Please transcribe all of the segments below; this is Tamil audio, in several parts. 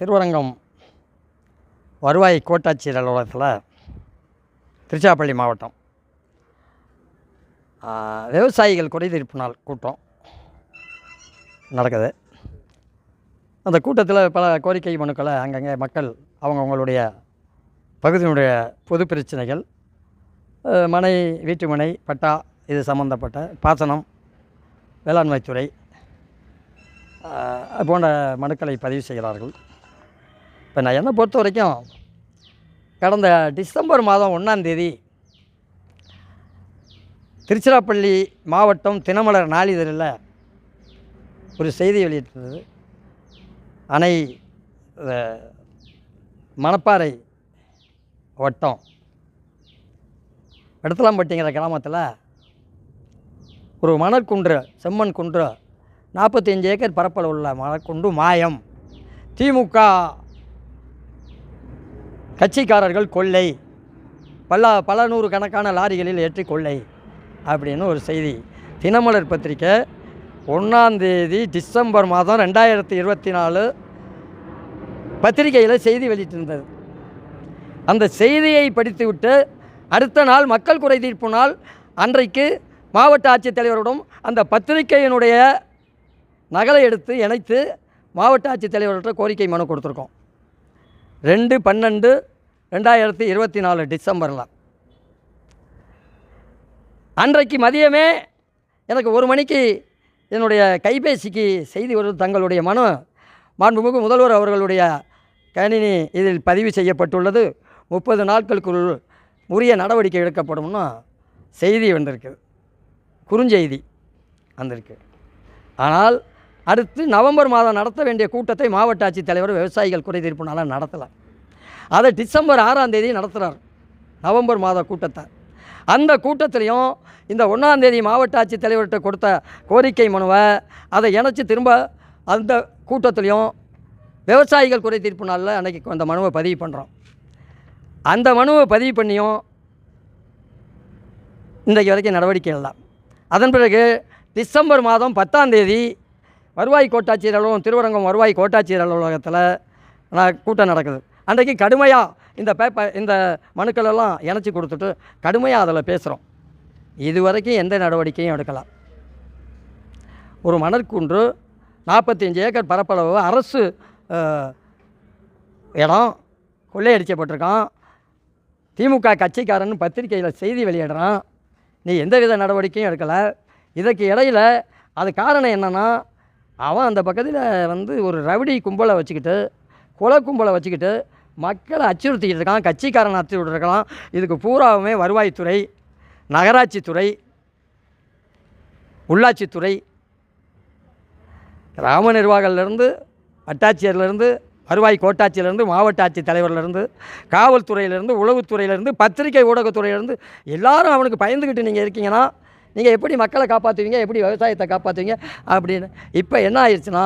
திருவரங்கம் வருவாய் கோட்டாட்சியர் அலுவலகத்தில் திருச்சிராப்பள்ளி மாவட்டம். விவசாயிகள் குறைதீர்ப்பு நாள் கூட்டம் நடக்குது. அந்த கூட்டத்தில் பல கோரிக்கை மனுக்களை அங்கங்கே மக்கள் அவங்கவுங்களுடைய பகுதியினுடைய பொது பிரச்சனைகள் மனை வீட்டுமனை பட்டா இது சம்மந்தப்பட்ட பாசனம் வேளாண்மைத்துறை போன்ற மனுக்களை பதிவு செய்கிறார்கள். இப்போ நான் என்னை பொறுத்த வரைக்கும் கடந்த டிசம்பர் மாதம் ஒன்றாந்தேதி திருச்சிராப்பள்ளி மாவட்டம் தினமலர் நாளிதழில் ஒரு செய்தி வெளியிட்டிருந்தது. அணை மணப்பாறை வட்டம் எடுத்தலாம்பட்டிங்கிற கிராமத்தில் ஒரு மணற்குன்று செம்மண் குன்று நாற்பத்தஞ்சு ஏக்கர் பரப்பளவு உள்ள மணற்குண்டு மாயம் திமுக கட்சிக்காரர்கள் கொள்ளை. பல பல நூறு கணக்கான லாரிகளில் ஏற்றி கொள்ளை அப்படின்னு ஒரு செய்தி. தினமலர் பத்திரிக்கை ஒன்றாந்தேதி டிசம்பர் மாதம் ரெண்டாயிரத்தி இருபத்தி நாலு பத்திரிகையில் செய்தி வெளியிட்டிருந்தது. அந்த செய்தியை படித்துவிட்டு அடுத்த நாள் மக்கள் குறை தீர்ப்பு நாள் அன்றைக்கு மாவட்ட ஆட்சித்தலைவரிடம் அந்த பத்திரிகையினுடைய நகலை எடுத்து இணைத்து மாவட்ட ஆட்சித்தலைவர்கிட்ட கோரிக்கை மனு கொடுத்துருக்கோம். ரெண்டு பன்னெண்டு ரெண்டாயிரத்தி இருபத்தி நாலு டிசம்பரில். அன்றைக்கு மதியமே எனக்கு ஒரு மணிக்கு என்னுடைய கைபேசிக்கு செய்தி வருது தங்களுடைய மனு. மாண்புமிகு முதல்வர் அவர்களுடைய கணினி இதில் பதிவு செய்யப்பட்டுள்ளது. முப்பது நாட்களுக்குள் உரிய நடவடிக்கை எடுக்கப்படும்னு செய்தி வந்திருக்குது. குறுஞ்செய்தி வந்திருக்கு. ஆனால் அடுத்து நவம்பர் மாதம் நடத்த வேண்டிய கூட்டத்தை மாவட்ட ஆட்சித்தலைவர் விவசாயிகள் குறைதீர்ப்பு நாளாக நடத்தலை அதை டிசம்பர் ஆறாம் தேதி நடத்துகிறார் நவம்பர் மாத கூட்டத்தை. அந்த கூட்டத்திலையும் இந்த ஒன்றாந்தேதி மாவட்ட ஆட்சித்தலைவர்கிட்ட கொடுத்த கோரிக்கை மனுவை அதை இணைச்சி திரும்ப அந்த கூட்டத்திலையும் விவசாயிகள் குறை தீர்ப்பு நாளில் அன்றைக்கி அந்த மனுவை பதிவு பண்ணுறோம் அந்த மனுவை பதிவு பண்ணியும் இன்றைக்கு வரைக்கும் நடவடிக்கை இல்லை அதன் பிறகு டிசம்பர் மாதம் பத்தாம் தேதி வருவாய் கோட்டாட்சியர் அலுவலகம் திருவரங்கம் வருவாய் கோட்டாட்சியர் அலுவலகத்தில் நான் கூட்டம் நடக்குது. அன்றைக்கு கடுமையாக இந்த பேப்பர் இந்த மனுக்கள் எல்லாம் இணைச்சி கொடுத்துட்டு கடுமையாக அதில் பேசுகிறோம் இது வரைக்கும் எந்த நடவடிக்கையும் எடுக்கலாம் ஒரு மணற்குன்று நாற்பத்தஞ்சு ஏக்கர் பரப்பளவு அரசு இடம் கொள்ளையடிக்கப்பட்டிருக்கான். திமுக கட்சிக்காரன் பத்திரிக்கையில் செய்தி வெளியிடுறான். நீ எந்தவித நடவடிக்கையும் எடுக்கலை. இதுக்கு இடையில் அது காரணம் என்னென்னா அவன் அந்த பக்கத்தில் வந்து ஒரு ரவுடி கும்பலை வச்சுக்கிட்டு கொலை கும்பலை வச்சுக்கிட்டு மக்களை அச்சுறுத்திக்கிட்டு இருக்கான் கட்சிக்காரன் அச்சுறுத்தி இருக்கலாம் இதுக்கு பூராவுமே வருவாய்த்துறை நகராட்சித்துறை உள்ளாட்சித்துறை கிராம நிர்வாகத்திலேருந்து வட்டாட்சியர்லேருந்து வருவாய் கோட்டாட்சியிலேருந்து மாவட்ட ஆட்சித் தலைவர்லேருந்து காவல்துறையிலேருந்து உளவுத்துறையிலேருந்து பத்திரிகை ஊடகத்துறையிலேருந்து எல்லாரும் அவனுக்கு பயந்துக்கிட்டு நீங்கள் இருக்கீங்கன்னா நீங்கள் எப்படி மக்களை காப்பாற்றுவீங்க எப்படி விவசாயத்தை காப்பாற்றுவீங்க அப்படின்னு. இப்போ என்ன ஆயிடுச்சுன்னா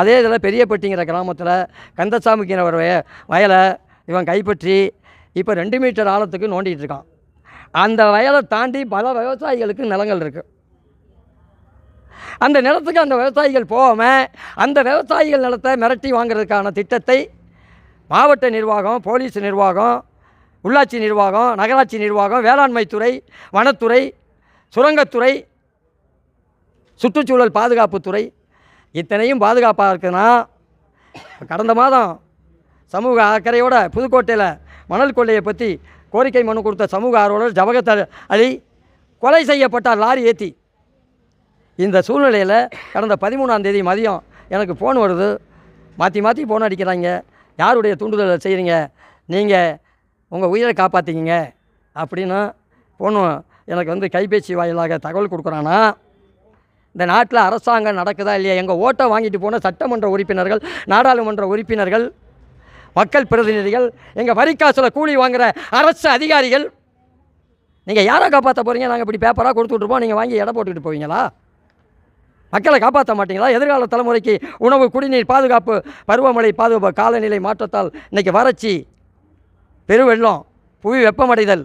அதே இதில் பெரியப்பட்டிங்கிற கிராமத்தில் கந்தசாமிக்கிற ஒரு வய வயலை இவன் கைப்பற்றி இப்போ ரெண்டு மீட்டர் ஆழத்துக்கு நோண்டிகிட்டு இருக்கான். அந்த வயலை தாண்டி பல விவசாயிகளுக்கு நிலங்கள் இருக்குது அந்த நிலத்துக்கு அந்த விவசாயிகள் போகாமல் அந்த விவசாயிகள் நிலத்தை மிரட்டி வாங்குறதுக்கான திட்டத்தை மாவட்ட நிர்வாகம் போலீஸ் நிர்வாகம் உள்ளாட்சி நிர்வாகம் நகராட்சி நிர்வாகம் வேளாண்மைத்துறை வனத்துறை சுரங்கத்துறை சுற்றுச்சூழல் பாதுகாப்புத்துறை இத்தனையும் பாதுகாப்பாக இருக்குன்னா கடந்த மாதம் சமூக அக்கறையோட புதுக்கோட்டையில் மணல் கொள்ளையை பற்றி கோரிக்கை மனு கொடுத்த சமூக ஆர்வலர் ஜவகத் அலி கொலை செய்யப்பட்டார் லாரி ஏற்றி இந்த சூழ்நிலையில் கடந்த பதிமூணாம் தேதி மதியம் எனக்கு ஃபோன் வருது. மாற்றி மாற்றி ஃபோன் அடிக்கிறாங்க. யாருடைய தூண்டுதல் செய்கிறீங்க நீங்கள் உங்கள் உயிரை காப்பாற்றிக்கிங்க அப்படின்னு ஃபோனு எனக்கு வந்து கைபேசி வாயிலாக தகவல் கொடுக்குறான்னா இந்த நாட்டில் அரசாங்கம் நடக்குதா இல்லையா? எங்கள் ஓட்டை வாங்கிட்டு போன சட்டமன்ற உறுப்பினர்கள் நாடாளுமன்ற உறுப்பினர்கள் மக்கள் பிரதிநிதிகள் எங்கள் வரிக்காசில் கூலி வாங்குகிற அரசு அதிகாரிகள் நீங்கள் யாரை காப்பாற்ற போகிறீங்க நாங்கள் இப்படி பேப்பராக கொடுத்துட்ருப்போம் நீங்கள் வாங்கி எடை போட்டுக்கிட்டு போவீங்களா? மக்களை காப்பாற்ற மாட்டீங்களா? எதிர்கால தலைமுறைக்கு உணவு குடிநீர் பாதுகாப்பு பருவமழை பாதுகாப்பு காலநிலை மாற்றத்தால் இன்றைக்கி வறட்சி பெருவெள்ளம் புவி வெப்பமடைதல்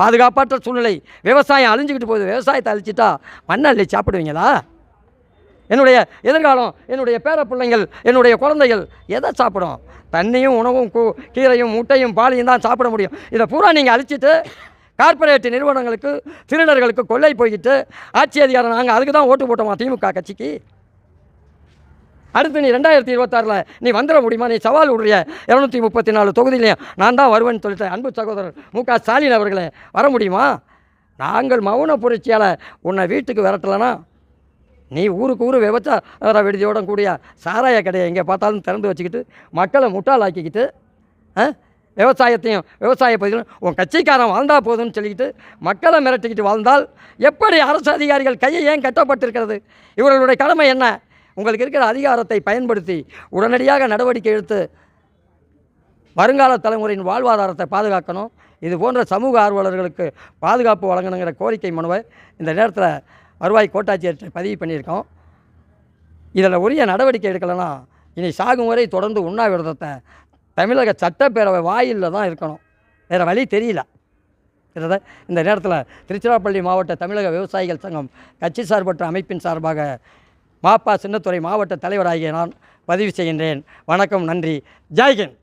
பாதுகாப்பற்ற சூழ்நிலை. விவசாயம் அழிஞ்சுக்கிட்டு போகுது. விவசாயத்தை அழிச்சிட்டா மண்ணை அள்ளி சாப்பிடுவீங்களா? என்னுடைய எதிர்காலம் என்னுடைய பேர பிள்ளைங்கள் என்னுடைய குழந்தைகள் எதை சாப்பிடும்? தண்ணியும் உணவும் கூ கீரையும் முட்டையும் பாலையும் தான் சாப்பிட முடியும். இதை பூரா நீங்கள் அழிச்சிட்டு கார்பரேட் நிறுவனங்களுக்கு திருநர்களுக்கு கொள்ளை போய்கிட்டு ஆட்சி அதிகாரம் நாங்கள் அதுக்கு தான் ஓட்டு போட்டோமா திமுக கட்சிக்கு? அடுத்து நீ ரெண்டாயிரத்தி இருபத்தாறில் நீ வந்துட முடியுமா? நீ சவால் விடுறிய. இரநூத்தி முப்பத்தி நாலு தொகுதியிலையும் நான் தான் வருவேன்னு சொல்லிட்டு அன்பு சகோதரர் மு க ஸ்டாலின் அவர்களே வர முடியுமா? நாங்கள் மௌன புரட்சியால் உன்னை வீட்டுக்கு விரட்டலைன்னா நீ ஊருக்கு ஊர் விபச்சார விடுதியோட கூடிய சாராய கடையை எங்கே பார்த்தாலும் திறந்து வச்சுக்கிட்டு மக்களை முட்டாளாக்கிக்கிட்டு ஆ? விவசாயத்தையும் விவசாய பகுதியிலும் உன் கட்சிக்காரன் வாழ்ந்தால் போதும்னு சொல்லிக்கிட்டு மக்களை மிரட்டிக்கிட்டு வாழ்ந்தால் எப்படி அரசு அதிகாரிகள் கையை ஏன் கட்டப்பட்டிருக்கிறது? இவர்களுடைய கடமை என்ன? உங்களுக்கு இருக்கிற அதிகாரத்தை பயன்படுத்தி உடனடியாக நடவடிக்கை எடுத்து வருங்கால தலைமுறையின் வாழ்வாதாரத்தை பாதுகாக்கணும். இது போன்ற சமூக ஆர்வலர்களுக்கு பாதுகாப்பு வழங்கணுங்கிற கோரிக்கை மனுவை இந்த நேரத்தில் வருவாய் கோட்டாட்சியர்கிட்ட பதிவு பண்ணியிருக்கோம். இதில் உரிய நடவடிக்கை எடுக்கலைன்னா இனி சாகும் வரை தொடர்ந்து உண்ணாவிரதத்தை தமிழக சட்டப்பேரவை வாயிலில் தான் இருக்கணும். வேறு வழி தெரியல. இந்த நேரத்தில் திருச்சிராப்பள்ளி மாவட்ட தமிழக விவசாயிகள் சங்கம் கட்சி சார்பற்ற அமைப்பின் சார்பாக மாப்பா சின்னத்துறை மாவட்ட தலைவராகிய நான் பதிவு செய்கின்றேன். வணக்கம் நன்றி. ஜெய்ஹிந்த்.